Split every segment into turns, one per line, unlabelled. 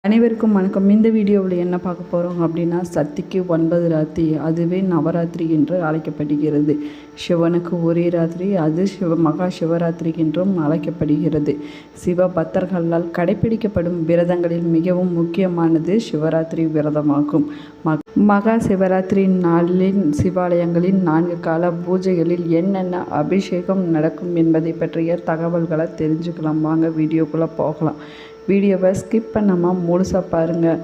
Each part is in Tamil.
அனைவருக்கும் வணக்கம். இந்த வீடியோவில் என்ன பார்க்க போகிறோம் அப்படின்னா சக்திக்கு ஒன்பது ராத்திரி அதுவே நவராத்திரி என்று அழைக்கப்படுகிறது. சிவனுக்கு ஒரே ராத்திரி அது சிவ மகா சிவராத்திரி என்றும் அழைக்கப்படுகிறது. சிவ பக்தர்களால் கடைபிடிக்கப்படும் விரதங்களில் மிகவும் முக்கியமானது சிவராத்திரி விரதமாகும். ம- மகா சிவராத்திரி நாளில் சிவாலயங்களின் நான்கு கால பூஜைகளில் என்னென்ன அபிஷேகம் நடக்கும் என்பதை பற்றிய தகவல்களை தெரிஞ்சுக்கலாம். வாங்க வீடியோக்குள்ளே போகலாம். வீடியோவை ஸ்கிப் பண்ணாமல் முழுசாக பாருங்கள்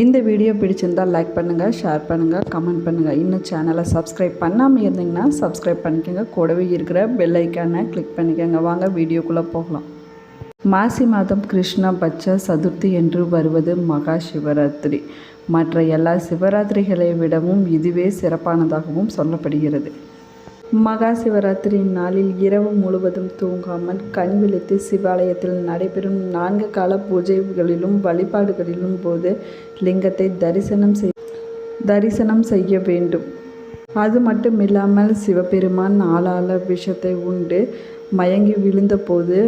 இந்த வீடியோ பிடிச்சிருந்தால் லைக் பண்ணுங்கள் ஷேர் பண்ணுங்கள் கமெண்ட் பண்ணுங்கள் இன்னும் சேனலை சப்ஸ்கிரைப் பண்ணாமல் இருந்தீங்கன்னா சப்ஸ்கிரைப் பண்ணிக்கோங்க. கூடவே இருக்கிற பெல் ஐக்கானை கிளிக் பண்ணிக்கோங்க. வாங்க வீடியோக்குள்ளே போகலாம். மாசி மாதம் கிருஷ்ண பட்ச சதுர்த்தி என்று வருவது மகா சிவராத்திரி. மற்ற எல்லா சிவராத்திரிகளை விடவும் இதுவே சிறப்பானதாகவும் சொல்லப்படுகிறது. மகா சிவராத்திரி நாளில் இரவு முழுவதும் தூங்காமல் கண் விழித்து சிவாலயத்தில் நடைபெறும் நான்கு கால பூஜைகளிலும் வழிபாடுகளிலும் போது லிங்கத்தை தரிசனம் செய் தரிசனம் செய்ய வேண்டும். அது மட்டும் இல்லாமல் சிவபெருமான் ஆளாள விஷத்தை உண்டு. மயங்கி விழுந்தபோது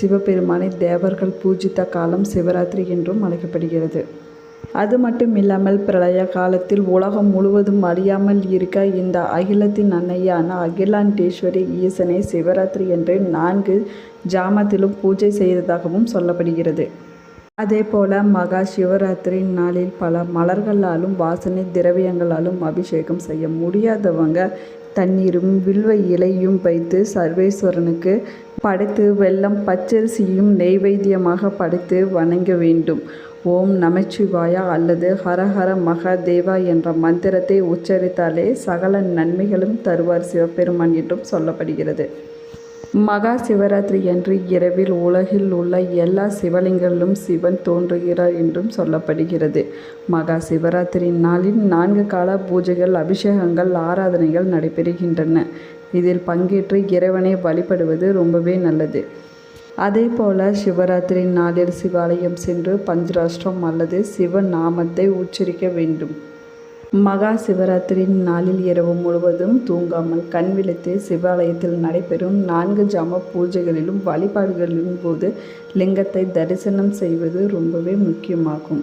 சிவபெருமானை தேவர்கள் பூஜித்த காலம் சிவராத்திரி என்றும் அழைக்கப்படுகிறது. அது மட்டும் இல்லாமல் பிரளய காலத்தில் உலகம் முழுவதும் அழியாமல் இருக்க இந்த அகிலத்தின் அன்னையான அகிலாண்டேஸ்வரி ஈசனை சிவராத்திரி என்று நான்கு ஜாமத்திலும் பூஜை செய்ததாகவும் சொல்லப்படுகிறது. அதே போல மகா சிவராத்திரி நாளில் பல மலர்களாலும் வாசனை திரவியங்களாலும் அபிஷேகம் செய்ய முடியாதவங்க தண்ணீரும் வில்வ இலையும் வைத்து சர்வேஸ்வரனுக்கு படைத்து வெள்ளம் பச்சரிசியும் நெய்வேத்தியமாக படைத்து வணங்க வேண்டும். ஓம் நமச்சிவாயா அல்லது ஹரஹர மகாதேவா என்ற மந்திரத்தை உச்சரித்தாலே சகல நன்மைகளும் தருவார் சிவபெருமான் என்றும் சொல்லப்படுகிறது. மகா சிவராத்திரி அன்று இரவில் உலகில் உள்ள எல்லா சிவலிங்கங்களிலும் சிவன் தோன்றுகிறார் என்றும் சொல்லப்படுகிறது. மகா சிவராத்திரி நாளில் நான்கு கால பூஜைகள் அபிஷேகங்கள் ஆராதனைகள் நடைபெறுகின்றன. இதில் பங்கேற்று இறைவனை வழிபடுவது ரொம்பவே நல்லது. அதே போல சிவராத்திரி நாளில் சிவாலயம் சென்று பஞ்சராஷ்டிரம் அல்லது சிவ நாமத்தை உச்சரிக்க வேண்டும். மகா சிவராத்திரி நாளில் இரவு முழுவதும் தூங்காமல் கண் விழித்து சிவாலயத்தில் நடைபெறும் நான்கு ஜாம பூஜைகளிலும் வழிபாடுகளின் போது லிங்கத்தை தரிசனம் செய்வது ரொம்பவே முக்கியமாகும்.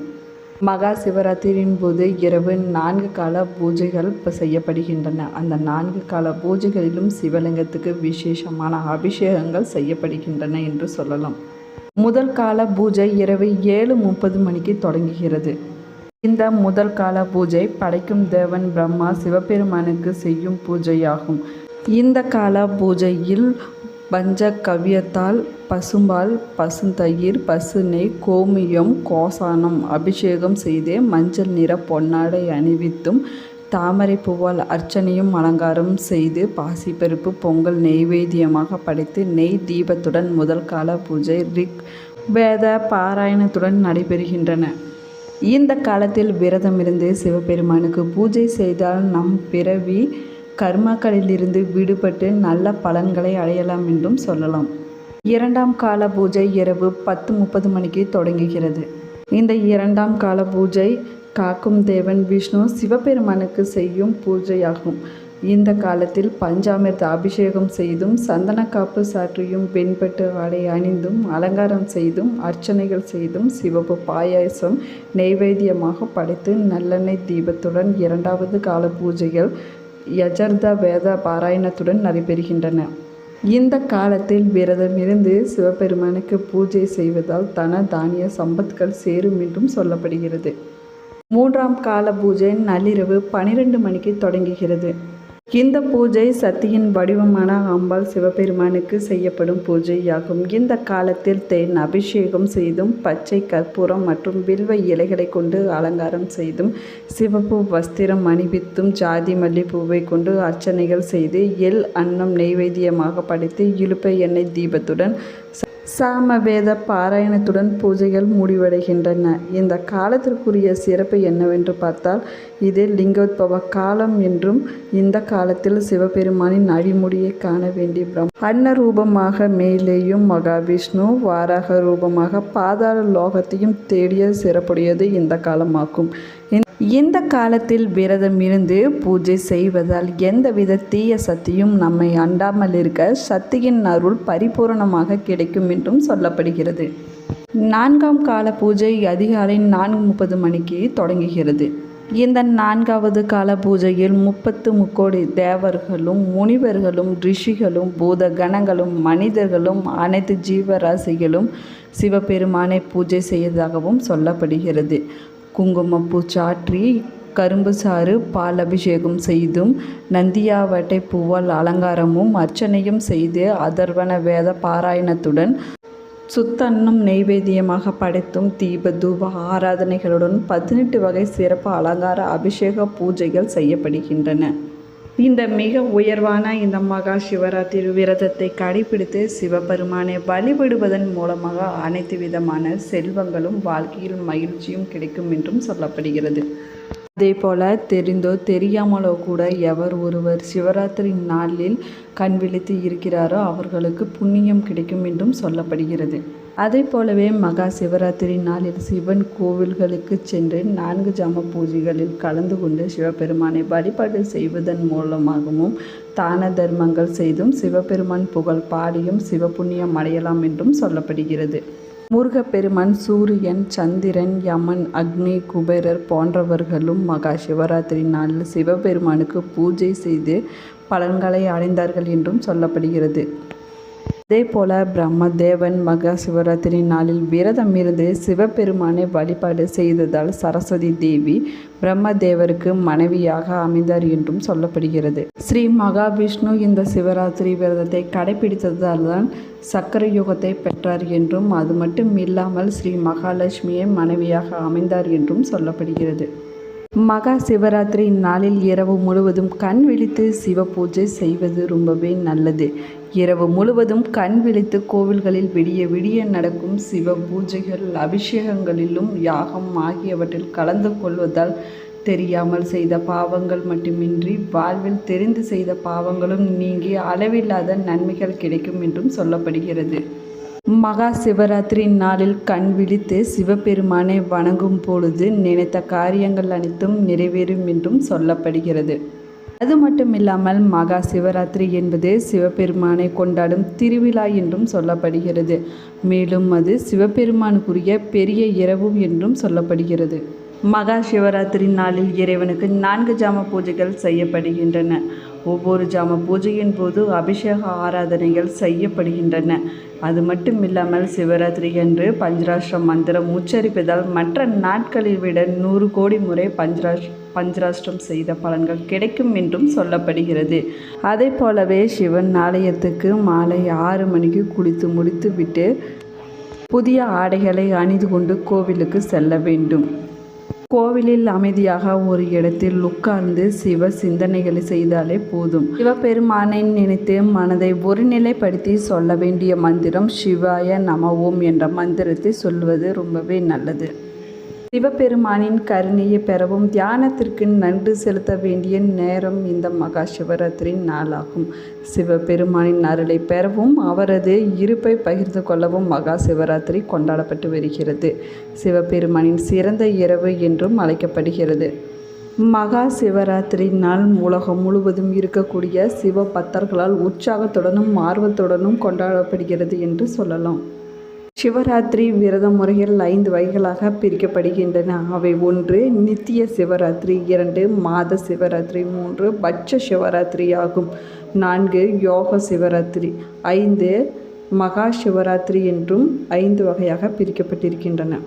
மகா சிவராத்திரியின் போது இரவு நான்கு கால பூஜைகள் செய்யப்படுகின்றன. அந்த நான்கு கால பூஜைகளிலும் சிவலிங்கத்துக்கு விசேஷமான அபிஷேகங்கள் செய்யப்படுகின்றன என்று சொல்லலாம். முதல் கால பூஜை இரவு ஏழு முப்பது மணிக்கு தொடங்குகிறது. இந்த முதல் கால பூஜை படைக்கும் தேவன் பிரம்மா சிவபெருமானுக்கு செய்யும் பூஜையாகும். இந்த கால பூஜையில் பஞ்ச கவ்யத்தால் பசும்பால் பசுந்தயிர் பசு நெய் கோமியம் கோசானம் அபிஷேகம் செய்து மஞ்சள் நிற பொன்னாடை அணிவித்தும் தாமரை பூவால் அர்ச்சனையும் அலங்காரம் செய்து பாசிப்பருப்பு பொங்கல் நெய்வேத்தியமாக படைத்து நெய் தீபத்துடன் முதல் கால பூஜை ரிக் வேத பாராயணத்துடன் நடைபெறுகின்றன. இந்த காலத்தில் விரதமிருந்து சிவபெருமானுக்கு பூஜை செய்தால் நம் பிறவி கர்மாக்களிலிருந்து விடுபட்டு நல்ல பலன்களை அடையலாம் என்றும் சொல்லலாம். இரண்டாம் கால பூஜை இரவு பத்து முப்பது மணிக்கு தொடங்குகிறது. இந்த இரண்டாம் கால பூஜை காக்கும் தேவன் விஷ்ணு சிவபெருமானுக்கு செய்யும் பூஜையாகும். இந்த காலத்தில் பஞ்சாமிர்த அபிஷேகம் செய்தும் சந்தன காப்பு சாற்றியும் வெண்பட்டு ஆடை அணிந்தும் அலங்காரம் செய்தும் அர்ச்சனைகள் செய்தும் சிவப்பு பாயாசம் நெய்வேத்தியமாக படைத்து நல்லெண்ணெய் தீபத்துடன் இரண்டாவது கால பூஜைகள் யஜர்த வேத பாராயணத்துடன் நடைபெறுகின்றன. இந்த காலத்தில் விரதமிருந்து சிவபெருமானுக்கு பூஜை செய்வதால் தன தானிய சம்பத்கள் சேரும் என்றும் சொல்லப்படுகிறது. மூன்றாம் கால பூஜை நள்ளிரவு பனிரெண்டு மணிக்கு தொடங்குகிறது. இந்த பூஜை சத்தியின் வடிவமான அம்பாள் சிவபெருமானுக்கு செய்யப்படும் பூஜையாகும். இந்த காலத்தில் தேன் அபிஷேகம் செய்தும் பச்சை கற்பூரம் மற்றும் வில்வ இலைகளை கொண்டு அலங்காரம் செய்தும் சிவப்பு வஸ்திரம் அணிவித்தும் ஜாதி மல்லிப்பூவை கொண்டு அர்ச்சனைகள் செய்து எள் அன்னம் நெய்வேத்தியமாக படைத்து இழுப்பை எண்ணெய் தீபத்துடன் சாமவேத பாராயணத்துடன் பூஜைகள் முடிவடைகின்றன. இந்த காலத்திற்குரிய சிறப்பு என்னவென்று பார்த்தால் இது லிங்கோத்பவ காலம் என்றும் இந்த காலத்தில் சிவபெருமானின் அடிமுடியை காண வேண்டிய பிரம் அன்ன ரூபமாக மேலேயும் மகாவிஷ்ணு வாராக ரூபமாக பாதாள லோகத்தையும் தேடிய சிறப்புடையது இந்த காலமாகும். இந்த- இந்த காலத்தில் விரதம் இருந்து பூஜை செய்வதால் எந்தவித தீய சக்தியும் நம்மை அண்டாமல் இருக்க சக்தியின் அருள் பரிபூரணமாக கிடைக்கும் என்றும் சொல்லப்படுகிறது. நான்காம் கால பூஜை அதிகாலை நான்கு முப்பது மணிக்கு தொடங்குகிறது. இந்த நான்காவது கால பூஜையில் முப்பத்து முக்கோடி தேவர்களும் முனிவர்களும் ரிஷிகளும் பூத கணங்களும் மனிதர்களும் அனைத்து ஜீவராசிகளும் சிவபெருமானை பூஜை செய்வதாகவும் சொல்லப்படுகிறது. குங்குமப்பூ சாற்றி கரும்பு சாறு பால் அபிஷேகம் செய்தும் நந்தியாவட்டை பூவால் அலங்காரமும் அர்ச்சனையும் செய்து அதர்வன வேத பாராயணத்துடன் சுத்தன்னும் நெய்வேத்தியமாக படைத்தும் தீப தூப ஆராதனைகளுடன் பதினெட்டு வகை சிறப்பு அலங்கார அபிஷேக பூஜைகள் செய்யப்படுகின்றன. இந்த மிக உயர்வான இந்த மகா சிவராத்திரி விரதத்தை கடைபிடித்து சிவபெருமானை வழிபடுவதன் மூலமாக அனைத்து விதமான செல்வங்களும் வாழ்க்கையில் மகிழ்ச்சியும் கிடைக்கும் என்றும் சொல்லப்படுகிறது. அதே போல தெரிந்தோ தெரியாமலோ கூட எவர் ஒருவர் சிவராத்திரி நாளில் கண் விழித்து இருக்கிறாரோ அவர்களுக்கு புண்ணியம் கிடைக்கும் என்றும் சொல்லப்படுகிறது. அதே போலவே மகா சிவராத்திரி நாளில் சிவன் கோவில்களுக்கு சென்று நான்கு ஜாம பூஜைகளில் கலந்து கொண்டு சிவபெருமானை வழிபாடு செய்வதன் மூலமாகவும் தான தர்மங்கள் செய்தும் சிவபெருமான் புகழ் பாடியும் சிவபுண்ணியம் அடையலாம் என்றும் சொல்லப்படுகிறது. முருகப்பெருமான் சூரியன் சந்திரன் யமன் அக்னி குபேரர் போன்றவர்களும் மகா சிவராத்திரி நாளில் சிவபெருமானுக்கு பூஜை செய்து பலன்களை அடைந்தார்கள் என்றும் சொல்லப்படுகிறது. அதே போல பிரம்மதேவன் மகா சிவராத்திரி நாளில் விரதம் இருந்து சிவபெருமானை வழிபாடு செய்ததால் சரஸ்வதி தேவி பிரம்மதேவருக்கு மனைவியாக அமைந்தார் என்றும் சொல்லப்படுகிறது. ஸ்ரீ மகாவிஷ்ணு இந்த சிவராத்திரி விரதத்தை கடைபிடித்ததால் தான் சக்கர யுகத்தை பெற்றார் என்றும் அது மட்டும் இல்லாமல் ஸ்ரீ மகாலட்சுமியை மனைவியாக அமைந்தார் என்றும் சொல்லப்படுகிறது. மகா சிவராத்திரி நாளில் இரவு முழுவதும் கண் விழித்து சிவ பூஜை செய்வது ரொம்பவே நல்லது. இரவு முழுவதும் கண் விழித்து கோவில்களில் விடிய விடிய நடக்கும் சிவ பூஜைகள் அபிஷேகங்களிலும் யாகம் ஆகியவற்றில் கலந்து கொள்வதால் தெரியாமல் செய்த பாவங்கள் மட்டுமின்றி வாழ்வில் தெரிந்து செய்த பாவங்களும் நீங்கி அளவில்லாத நன்மைகள் கிடைக்கும் என்றும் சொல்லப்படுகிறது. மகா சிவராத்திரி நாளில் கண் விழித்து சிவபெருமானை வணங்கும் பொழுது நினைத்த காரியங்கள் அனைத்தும் நிறைவேறும் என்றும் சொல்லப்படுகிறது. அது மட்டும் இல்லாமல் மகா சிவராத்திரி என்பது சிவபெருமானை கொண்டாடும் திருவிழா என்றும் சொல்லப்படுகிறது. மேலும் அது சிவபெருமானுக்குரிய பெரிய இரவு என்றும் சொல்லப்படுகிறது. மகா சிவராத்திரி நாளில் இறைவனுக்கு நான்கு ஜாம பூஜைகள் செய்யப்படுகின்றன. ஒவ்வொரு ஜாம பூஜையின் போது அபிஷேக ஆராதனைகள் செய்யப்படுகின்றன. அது மட்டும் இல்லாமல் சிவராத்திரி அன்று பஞ்சராஷ்டிர மந்திரம் உச்சரிப்பதால் மற்ற நாட்களை விட நூறு கோடி முறை பஞ்சராஷ் பஞ்சராஷ்டிரம் செய்த பலன்கள் கிடைக்கும் என்றும் சொல்லப்படுகிறது. அதே போலவே சிவன் ஆலயத்துக்கு மாலை ஆறு மணிக்கு குளித்து முடித்துவிட்டு புதிய ஆடைகளை அணிந்து கொண்டு கோவிலுக்கு செல்ல வேண்டும். கோவிலில் அமைதியாக ஒரு இடத்தில் உட்கார்ந்து சிவ சிந்தனைகளை செய்தாலே போதும். சிவபெருமானை நினைத்து மனதை ஒருநிலைப்படுத்தி சொல்ல வேண்டிய மந்திரம் சிவாய நமவோம் என்ற மந்திரத்தை சொல்வது ரொம்பவே நல்லது. சிவபெருமானின் கருணையை பெறவும் தியானத்திற்கு நன்றி செலுத்த வேண்டிய நேரம் இந்த மகா சிவராத்திரி நாளாகும். சிவபெருமானின் அருளை பெறவும் அவரது இருப்பை பகிர்ந்து கொள்ளவும் மகா சிவராத்திரி கொண்டாடப்பட்டு வருகிறது. சிவபெருமானின் சிறந்த இரவு என்றும் அழைக்கப்படுகிறது. மகா சிவராத்திரி நாள் உலகம் முழுவதும் இருக்கக்கூடிய சிவ பக்தர்களால் உற்சாகத்துடனும் ஆர்வத்துடனும் கொண்டாடப்படுகிறது என்று சொல்லலாம். சிவராத்திரி விரத முறைகள் ஐந்து வகைகளாக பிரிக்கப்படுகின்றன. அவை ஒன்று நித்திய சிவராத்திரி இரண்டு மாத சிவராத்திரி மூன்று பட்ச சிவராத்திரி ஆகும். நான்கு யோக சிவராத்திரி. ஐந்து மகா சிவராத்திரி என்றும் ஐந்து வகையாக பிரிக்கப்பட்டிருக்கின்றன.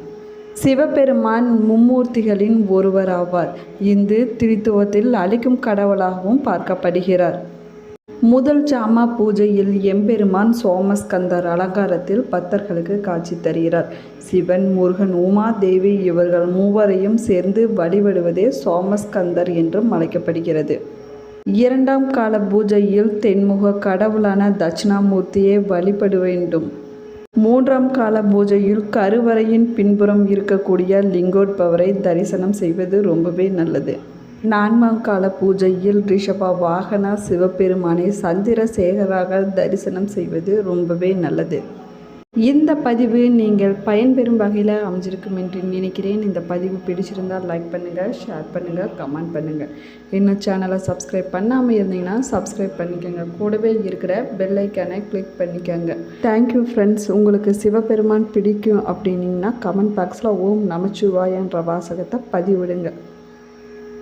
சிவபெருமான் மும்மூர்த்திகளின் ஒருவராவார். இந்து திரித்துவத்தில் அழிக்கும் கடவுளாகவும் பார்க்கப்படுகிறார். முதல் சாமா பூஜையில் எம்பெருமான் சோமஸ்கந்தர் அலங்காரத்தில் பக்தர்களுக்கு காட்சி தருகிறார். சிவன் முருகன் உமா தேவி இவர்கள் மூவரையும் சேர்ந்து வழிபடுவதே சோமஸ்கந்தர் என்றும் அழைக்கப்படுகிறது. இரண்டாம் கால பூஜையில் தென்முக கடவுளான தட்சிணாமூர்த்தியை வழிபட வேண்டும். மூன்றாம் கால பூஜையில் கருவறையின் பின்புறம் இருக்கக்கூடிய லிங்கோட்பவரை தரிசனம் செய்வது ரொம்பவே நல்லது. நான்காம் கால பூஜையில் ரிஷபா வாகன சிவபெருமானை சந்திரசேகராக தரிசனம் செய்வது ரொம்பவே நல்லது. இந்த பதிவு நீங்கள் பயன்பெறும் வகையில் அமைஞ்சிருக்கும் என்று நினைக்கிறேன். இந்த பதிவு பிடிச்சிருந்தால் லைக் பண்ணுங்கள் ஷேர் பண்ணுங்கள் கமெண்ட் பண்ணுங்கள் இன்னும் சேனலை சப்ஸ்கிரைப் பண்ணாமல் இருந்தீங்கன்னா சப்ஸ்கிரைப் பண்ணிக்கோங்க. கூடவே இருக்கிற பெல்லைக்கானை கிளிக் பண்ணிக்கோங்க. தேங்க்யூ ஃப்ரெண்ட்ஸ் உங்களுக்கு சிவபெருமான் பிடிக்கும் அப்படின்னீங்கன்னா கமெண்ட் பாக்ஸில் ஓம் நமச்சிவாயன்ற வாசகத்தை பதிவிடுங்க.